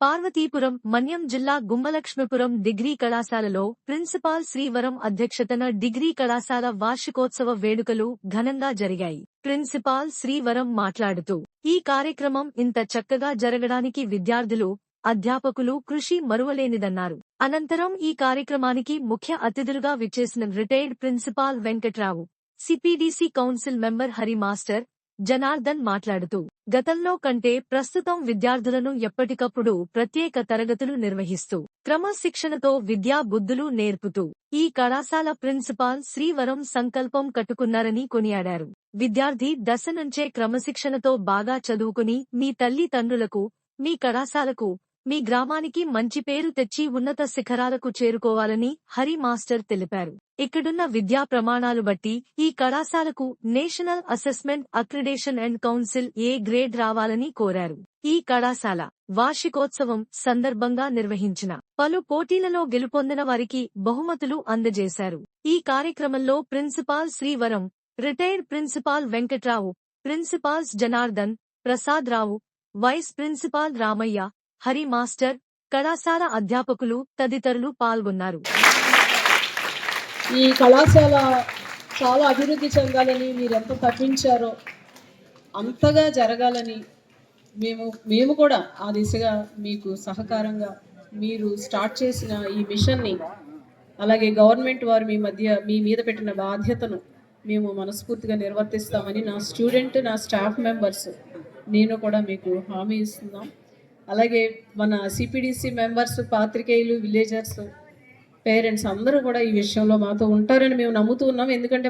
పార్వతీపురం మన్యం జిల్లా గుమ్మలక్ష్మిపురం డిగ్రీ కళాశాలలో ప్రిన్సిపాల్ శ్రీవరం అధ్యక్షతన డిగ్రీ కళాశాల వార్షికోత్సవ వేడుకలు ఘనంగా జరిగాయి. ప్రిన్సిపాల్ శ్రీవరం మాట్లాడుతూ ఈ కార్యక్రమం ఇంత చక్కగా జరగడానికి విద్యార్థులు అధ్యాపకులు కృషి మరువలేనిదన్నారు. అనంతరం ఈ కార్యక్రమానికి ముఖ్య అతిథులుగా విచ్చేసిన retired principal Venkatrao CPDC council member Hari master Janardhan మాట్లాడుతూ గతంలో కంటే ప్రస్తుతం విద్యార్థులను ఎప్పటికప్పుడు ప్రత్యేక తరగతులు నిర్వహిస్తూ క్రమశిక్షణతో విద్యా బుద్ధులు నేర్పుతూ ఈ కళాశాల ప్రిన్సిపాల్ శ్రీవరం సంకల్పం కట్టుకున్నారని కొనియాడారు. విద్యార్థి దశ నుంచే క్రమశిక్షణతో బాగా చదువుకుని మీ తల్లి తండ్రులకు మీ కళాశాలకు మీ గ్రామానికి మంచి పేరు తెచ్చి ఉన్నత శిఖరాలకు చేరుకోవాలని హరి మాస్టర్ తెలిపారు. ఇక్కడున్న విద్యా ప్రమాణాలు బట్టి ఈ కళాశాలకు national assessment accreditation and council A grade రావాలని కోరారు. ఈ కళాశాల వార్షికోత్సవం సందర్భంగా నిర్వహించిన పలు పోటీలలో గెలుపొందిన వారికి బహుమతులు అందజేశారు. ఈ కార్యక్రమంలో principal Srivaram retired principal Venkatrao principals Janardhan Prasad Rao vice principal Ramaiah Hari master కళాశాల అధ్యాపకులు తదితరులు పాల్గొన్నారు. ఈ కళాశాల చాలా అభివృద్ధి చెందాలని మీరు ఎంత తప్పించారో అంతగా జరగాలని మేము మేము కూడా ఆ దిశగా మీకు సహకారంగా మీరు స్టార్ట్ చేసిన ఈ మిషన్ని అలాగే గవర్నమెంట్ వారు మీ మధ్య మీ మీద పెట్టిన బాధ్యతను మేము మనస్ఫూర్తిగా నిర్వర్తిస్తామని నా స్టూడెంట్ నా స్టాఫ్ మెంబర్స్ నేను కూడా మీకు హామీ ఇస్తున్నాం. అలాగే మన సిపిడిసి మెంబర్స్ పాత్రికేయులు విలేజర్స్ పేరెంట్స్ అందరూ కూడా ఈ విషయంలో మాతో ఉంటారని మేము నమ్ముతూ ఉన్నాం. ఎందుకంటే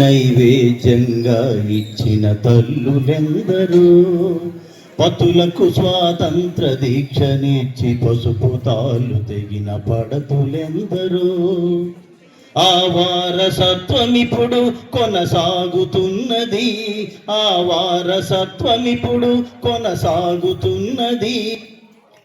నైవేద్యంగా ఇచ్చిన తల్లులెందరూ? పతులకు స్వాతంత్ర దీక్షనిచ్చి పసుపు తాళ్ళు తెగిన పడతులెందరూ? ఆ వారసత్వమిప్పుడు కొనసాగుతున్నది. ఆ వారసత్వమిప్పుడు కొనసాగుతున్నది.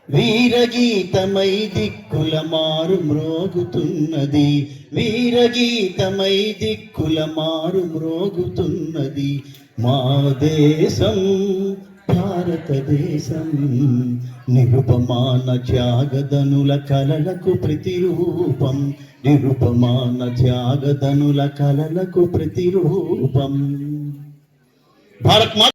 వీరగీతమై దిక్కుల మారు మ్రోగుతున్నది. వీరగీతమై దిక్కుల మారు మ్రోగుతున్నది. మా దేశం భారతదేశం నిరుపమాన త్యాగదనుల కలలకు ప్రతిరూపం. నిరుపమాన త్యాగదనుల కలలకు ప్రతిరూపం. భారత్ మా